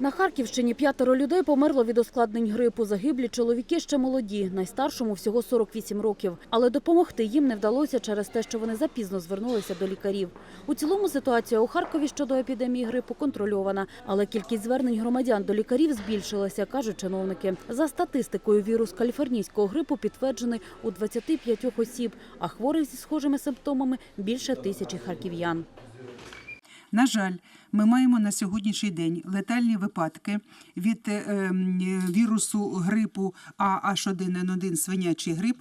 На Харківщині п'ятеро людей померло від ускладнень грипу. Загиблі чоловіки ще молоді, найстаршому всього 48 років. Але допомогти їм не вдалося через те, що вони запізно звернулися до лікарів. У цілому ситуація у Харкові щодо епідемії грипу контрольована, але кількість звернень громадян до лікарів збільшилася, кажуть чиновники. За статистикою, вірус каліфорнійського грипу підтверджений у 25 осіб, а хворих зі схожими симптомами більше тисячі харків'ян. На жаль, ми маємо на сьогоднішній день летальні випадки від е, вірусу грипу AH1N1 свинячий грип.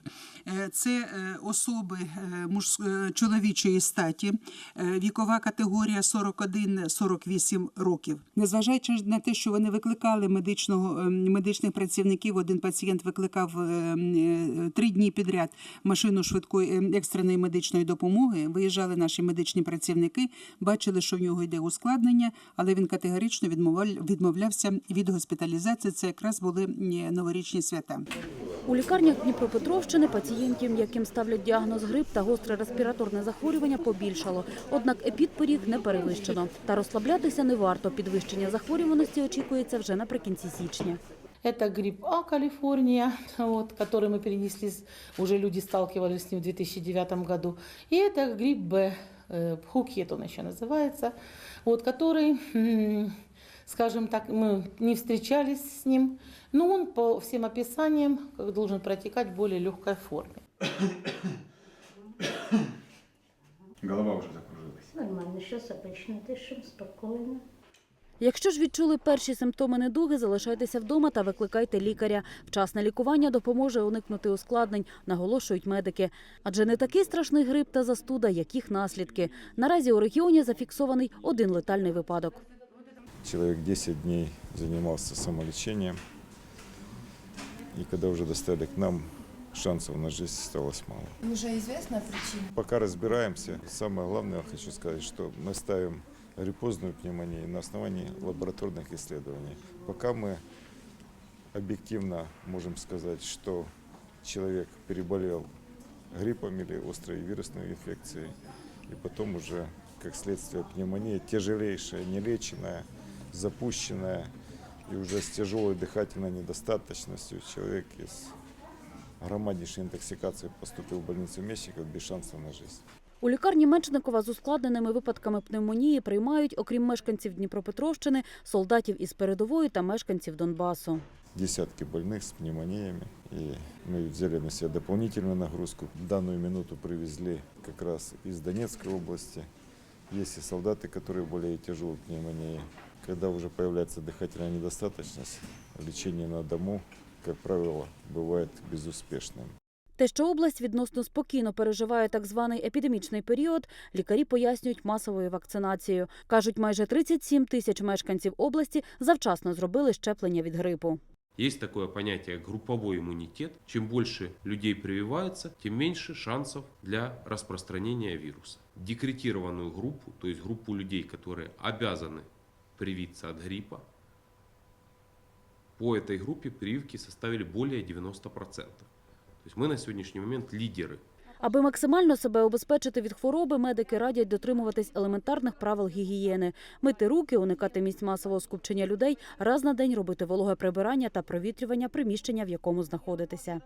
Е, Це е, особи чоловічої статі, вікова категорія 41-48 років. Незважаючи на те, що вони викликали медичного е, медичних працівників, один пацієнт викликав три дні підряд машину швидкої е, екстреної медичної допомоги. Виїжджали наші медичні працівники, бачили, що в нього йде ускладнення, але він категорично відмовляв- відмовлявся від госпіталізації. Це якраз були м, новорічні свята. У лікарнях Дніпропетровщини пацієнтів, яким ставлять діагноз грип та гостре респіраторне захворювання, побільшало. Однак епідпоріг не перевищено. Та розслаблятися не варто. Підвищення захворюваності очікується вже наприкінці січня. Это грипп А Калифорния, вот, который мы перенесли, с- уже люди сталкивались с ним в 2009 году. И это грипп Б, э, Пхукет он еще называется, вот, который, скажем так, мы не встречались с ним, но он по всем описаниям как должен протекать в более легкой форме. Голова уже закружилась. Нормально, сейчас обычно дышим, спокойно. Якщо ж відчули перші симптоми недуги, залишайтеся вдома та викликайте лікаря. Вчасне лікування допоможе уникнути ускладнень, наголошують медики. Адже не такий страшний грип та застуда, як їх наслідки. Наразі у регіоні зафіксований один летальний випадок. Человек 10 дней занимался самолечением. И когда уже доставили к нам, шансов на жизнь осталось мало. Уже известна причина? Пока разбираемся. Самое главное, хочу сказать, что мы ставим гриппозную пневмонию на основании лабораторных исследований. Пока мы объективно можем сказать, что человек переболел гриппом или острой вирусной инфекцией, и потом уже, как следствие, пневмония тяжелейшая, нелеченная, запущенная, и уже с тяжелой дыхательной недостаточностью человек из громаднейшей интоксикации поступил в больницу Мещиков без шансов на жизнь. У лікарні Мечникова з ускладненими випадками пневмонії приймають, окрім мешканців Дніпропетровщини, солдатів із передової та мешканців Донбасу. Десятки больных с пневмониями, и мы взяли на себя дополнительную нагрузку. В данную минуту привезли как раз из Донецкой области. Есть и солдаты, которые более тяжелой пневмонией. Когда уже появляется дыхательная недостаточность, лечение на дому, как правило, бывает безуспешным. Те, що область відносно спокійно переживає так званий епідемічний період, лікарі пояснюють масовою вакцинацією. Кажуть, майже 37 тисяч мешканців області завчасно зробили щеплення від грипу. Есть такое понятие групповой иммунитет. Чем больше людей прививается, тем меньше шансов для распространения вируса. Декретированную группу, то есть группу людей, которые обязаны привиться от гриппа, по этой группе прививки составили более 90%. То ми на сьогоднішній момент лідери. Аби максимально себе обезпечити від хвороби, медики радять дотримуватись елементарних правил гігієни, мити руки, уникати місць масового скупчення людей, раз на день робити вологе прибирання та провітрювання приміщення, в якому знаходитеся.